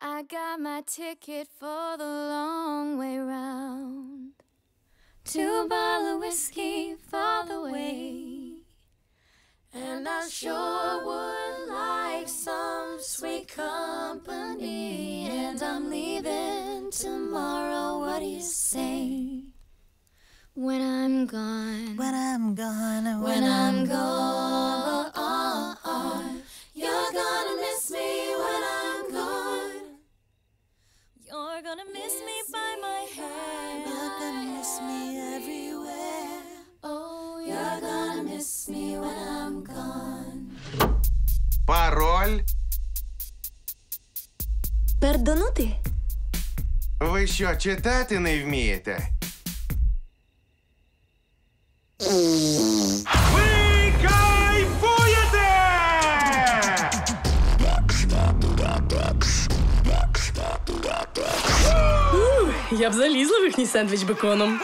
I got my ticket for the long way round. Two bottle of whiskey for the way. And I sure would like some sweet company. And I'm leaving tomorrow. What do you say? When I'm gone. When I'm gone, When I'm gone, you're gonna miss me when I'm gone. Пароль? Пердонути? Ви що, читати не вмієте? Ви кайфуєте! Я б залізла в їхній сендвіч беконом.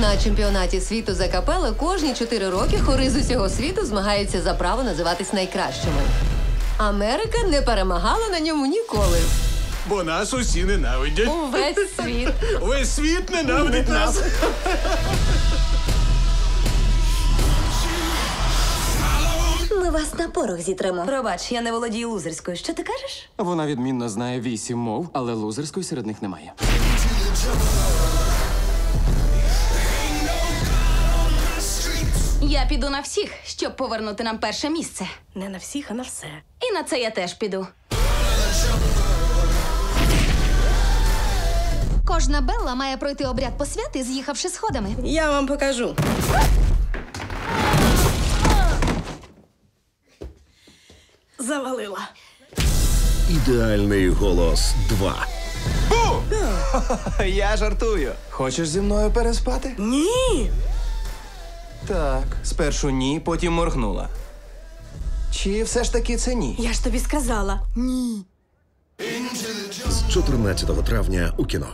На чемпіонаті світу за капели кожні чотири роки хори з усього світу змагаються за право називатись найкращими. Америка не перемагала на ньому ніколи. Бо нас усі ненавидять. Увесь світ. Весь світ ненавидить нас. Ми вас на порох зітремо. Пробач, я не володію лузерською. Що ти кажеш? Вона відмінно знає вісім мов, але лузерської серед них немає. Піду на всіх, щоб повернути нам перше місце. Не на всіх, а на все. І на це я теж піду. Кожна Белла має пройти обряд посвяти, з'їхавши сходами. Я вам покажу. Завалила. Ідеальний голос 2. Я жартую. Хочеш зі мною переспати? Ні. Так, спершу ні, потім моргнула. Чи все ж таки це ні? Я ж тобі сказала. Ні. З 14 травня у кіно.